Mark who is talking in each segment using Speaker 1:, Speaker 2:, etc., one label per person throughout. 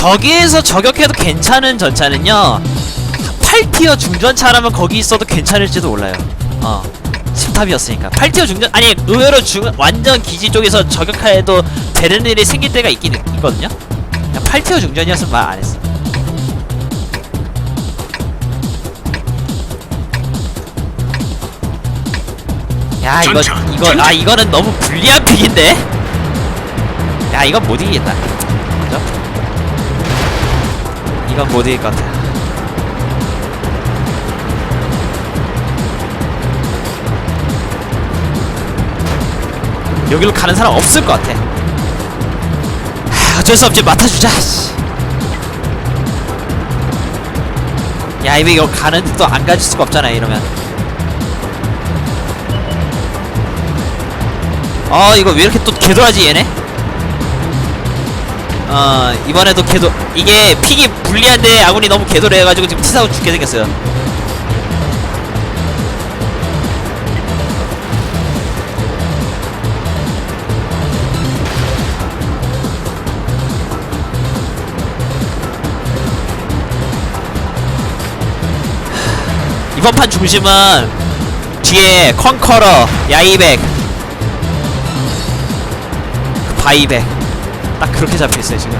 Speaker 1: 저기에서 저격해도 괜찮은 전차는요 8티어 중전차라면 거기 있어도 괜찮을지도 몰라요. 어 심탑이었으니까. 8티어 중전 아니 의외로 중 완전 기지 쪽에서 저격해도 되는 일이 생길 때가 있긴 있거든요. 8티어 중전이었으면 말 안 했어 야 이거 이거. 아 이거는 너무 불리한 픽인데? 야 이건 못 이기겠다. 그죠? 이건 못 이길 것 같아 여기로 가는 사람 없을 것 같아 하, 어쩔 수 없지 맡아주자 씨. 야 이거 이거 가는데 또 안 가질 수가 없잖아 이러면 어 이거 왜 이렇게 또 개도하지 얘네? 어 이번에도 개도 이게 픽이 불리한데 아군이 너무 개도를 해가지고 지금 티사고 죽게 생겼어요. 이번 판 중심은 뒤에 컨커러, 야이백, 그 바이백 딱 그렇게 잡혀있어요 지금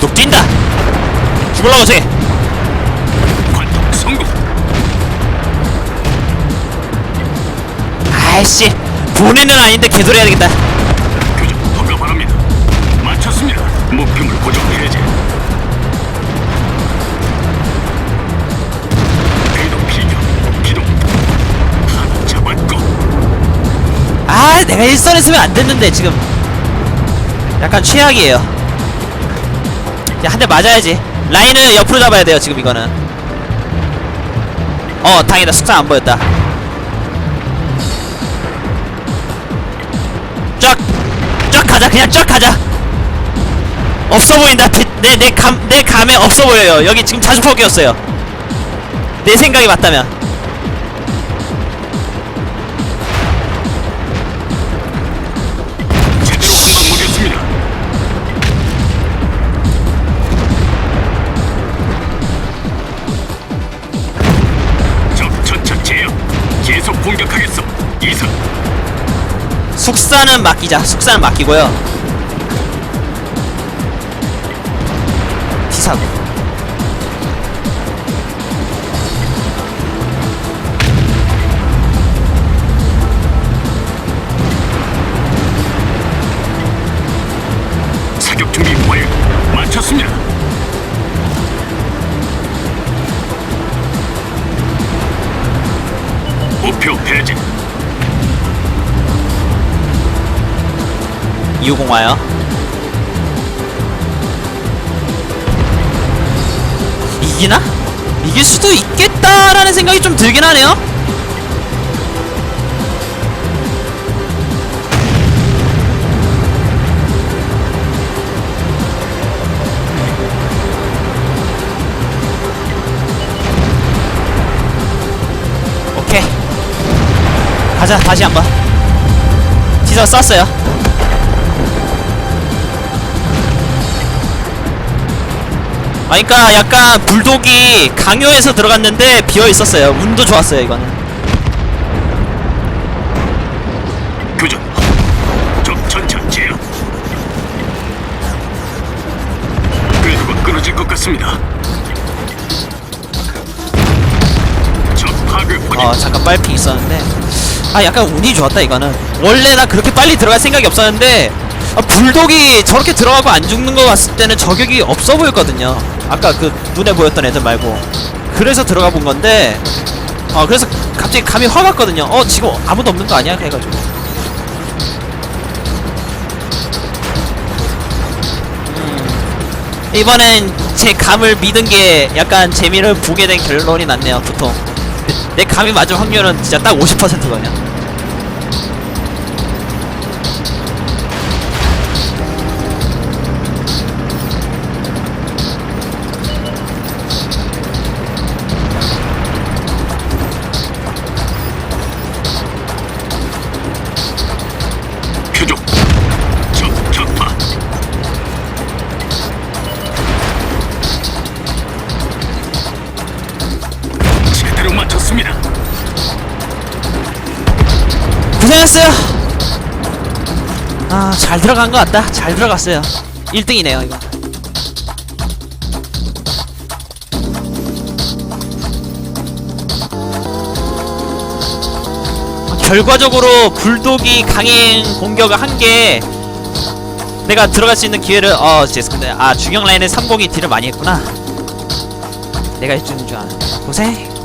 Speaker 1: 뚝 뛴다 죽을라고 쟤
Speaker 2: 관통 성공.
Speaker 1: 아이씨 본인은 아닌데 개소리 해야 되겠다
Speaker 2: 교전 허가 바랍니다. 마쳤습니다. 목표물 고정 해제.
Speaker 1: 아 내가 일선 했으면 안 됐는데 지금. 약간 최악이에요. 한 대 맞아야지. 라인을 옆으로 잡아야 돼요 지금 이거는. 어 다행이다. 숙상 안 보였다. 쫙! 쫙 가자. 그냥 쫙 가자. 없어 보인다. 내 내 감 내 감에 없어 보여요. 여기 지금 자주 포기였어요. 내 생각이 맞다면
Speaker 2: 이상.
Speaker 1: 숙사는 맡기자. 숙사는 맡기고요. 티사고.
Speaker 2: 사격 준비 완료. 마쳤습니다. 목표 배제.
Speaker 1: 250 와요. 이기나? 이길 수도 있겠다라는 생각이 좀 들긴 하네요. 오케이. 가자, 다시 한 번. 티저 쐈어요. 아, 그니까 약간 불독이 강요해서 들어갔는데 비어 있었어요. 운도 좋았어요, 이거는.
Speaker 2: 교전. 적 전차 제압. 궤도가 끊어질 것 같습니다. 적 파괴 확인.
Speaker 1: 어, 잠깐 빨핑 있었는데. 아, 약간 운이 좋았다, 이거는. 원래 나 그렇게 빨리 들어갈 생각이 없었는데, 아, 불독이 저렇게 들어가고 안 죽는 거 봤을 때는 저격이 없어 보였거든요. 아까 그 눈에 보였던 애들 말고. 그래서 들어가 본 건데, 어, 그래서 갑자기 감이 확 왔거든요. 어, 지금 아무도 없는 거 아니야? 해가지고. 음, 이번엔 제 감을 믿은 게 약간 재미를 보게 된 결론이 났네요, 보통. 내 감이 맞을 확률은 진짜 딱 50%거든요. 됐어요. 아잘 들어간 것 같다. 잘 들어갔어요. 1등이네요 이거. 결과적으로 불독이 강행 공격을 한 게 내가 들어갈 수 있는 기회를 어 죄송합니다 아 중형 라인의 30이 딜을 많이 했구나. 내가 해주는 줄 아는 고생